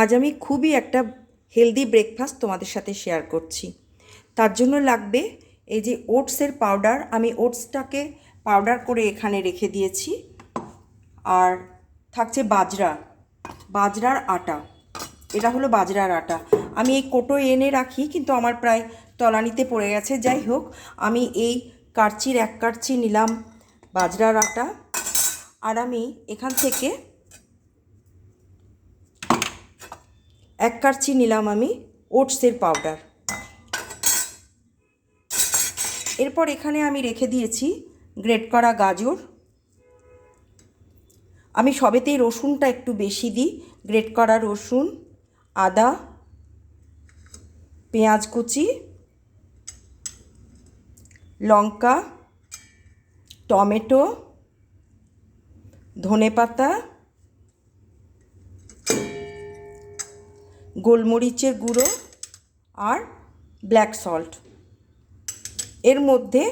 আজ আমি খুবই একটা হেলদি ব্রেকফাস্ট তোমাদের সাথে শেয়ার করছি। তার জন্য লাগবে এই যে ওটসের পাউডার আমি ওটসটাকে পাউডার করে এখানে রেখে দিয়েছি। আর থাকছে বাজরা, বাজরার আটা। এটা হলো বাজরার আটা। আমি এই কোটো এনে রাখি, কিন্তু আমার প্রায় তলানিতে পড়ে গেছে। যাই হোক, আমি এই কারচির, এক কারচি নিলাম বাজরার আটা। আর আমি এখান থেকে এক কারচি নিলাম আমি ওটসের পাউডার। এরপর এখানে আমি রেখে দিয়েছি গ্রেট করা গাজর। আমি সবেতেই রসুনটা একটু বেশি দিই, গ্রেট করা রসুন, আদা, পেঁয়াজ কুচি, লঙ্কা, টমেটো, ধনেপাতা গোলমরিচের গুঁড়ো আর ব্ল্যাক সল্ট। এর মধ্যে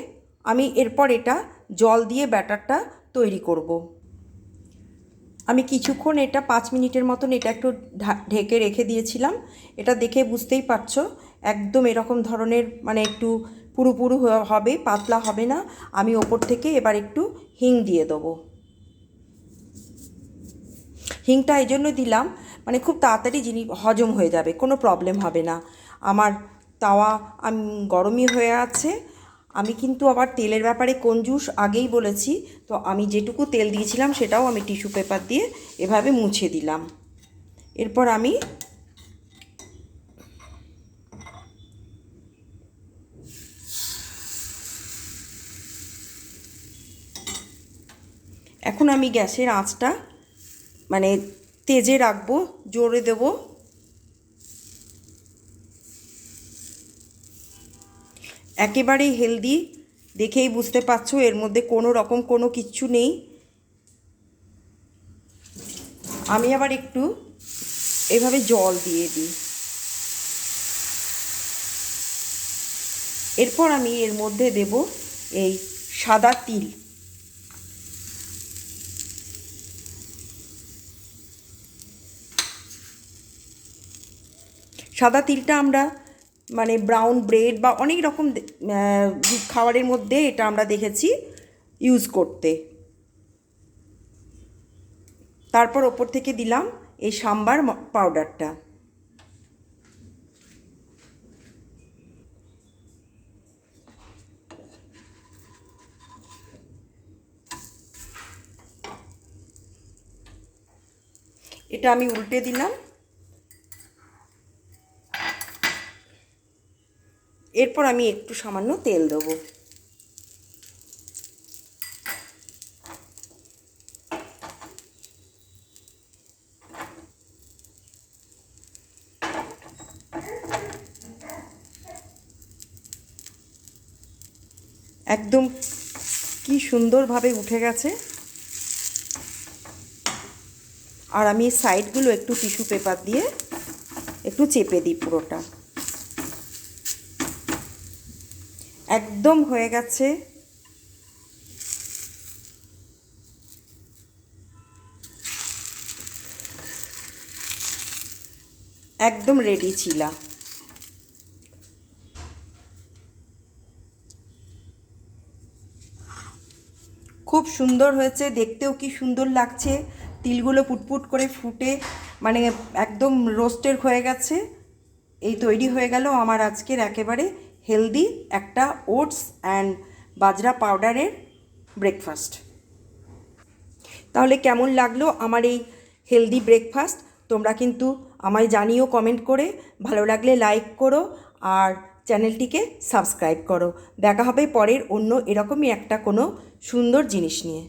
আমি এরপর এটা জল দিয়ে ব্যাটারটা তৈরি করব। আমি কিছুক্ষণ এটা পাঁচ মিনিটের মতন এটা একটু ঢেকে রেখে দিয়েছিলাম। এটা দেখে বুঝতেই পারছ, একদম এরকম ধরনের মানে একটু পুরু পুরু হবে, পাতলা হবে না। আমি ওপর থেকে এবার একটু হিং দিয়ে দেবো। হিংটা এই জন্য দিলাম মানে খুব তাড়াতাড়ি জিনিস হজম হয়ে যাবে, কোনো প্রবলেম হবে না। আমার তাওয়া আমি, গরমই হয়ে আছে। আমি কিন্তু আবার তেলের ব্যাপারে কঞ্জুস আগেই বলেছি, তো আমি যেটুকু তেল দিয়েছিলাম সেটাও আমি টিস্যু পেপার দিয়ে এভাবে মুছে দিলাম। এরপর আমি এখন আমি গ্যাসের আঁচটা মানে তেজে রাখব, জোরে দেব। একেবারেই হেলদি, দেখেই বুঝতে পারছ, এর মধ্যে কোনো রকম কোনো কিচ্ছু নেই। আমি আবার একটু এভাবে জল দিয়ে দিই। এরপর আমি এর মধ্যে দেব এই সাদা তিল। সাদা তিলটা আমরা মানে ব্রাউন ব্রেড বা অনেক রকম খাবারের মধ্যে এটা আমরা দেখেছি ইউজ করতে। তারপর ওপর থেকে দিলাম এই সাম্বার পাউডারটা এটা আমি উল্টে দিলাম। এরপর আমি একটু সামান্য তেল দেবো। একদম কি সুন্দরভাবে উঠে গেছে। আর আমি সাইডগুলো একটু টিস্যু পেপার দিয়ে একটু চেপে দিই পুরোটা। একদম হয়ে গেছে। একদম রেডি ছিলা। খুব সুন্দর হয়েছে, দেখতেও কি সুন্দর লাগছে। তিলগুলো পুটপুট করে ফুটে মানে একদম রোস্টের হয়ে গেছে। এই তৈরি হয়ে গেল আমার আজকের একেবারে হেলদি, একটা ওটস অ্যান্ড বাজরা পাউডারের ব্রেকফাস্ট। তাহলে কেমন লাগল আমার এই হেলদি ব্রেকফাস্ট? তোমরা কিন্তু আমায় জানিও কমেন্ট করে। ভালো লাগলে লাইক করো আর চ্যানেলটিকে সাবস্ক্রাইব করো। দেখা হবে পরের অন্য এরকমই একটা কোনো সুন্দর জিনিস নিয়ে।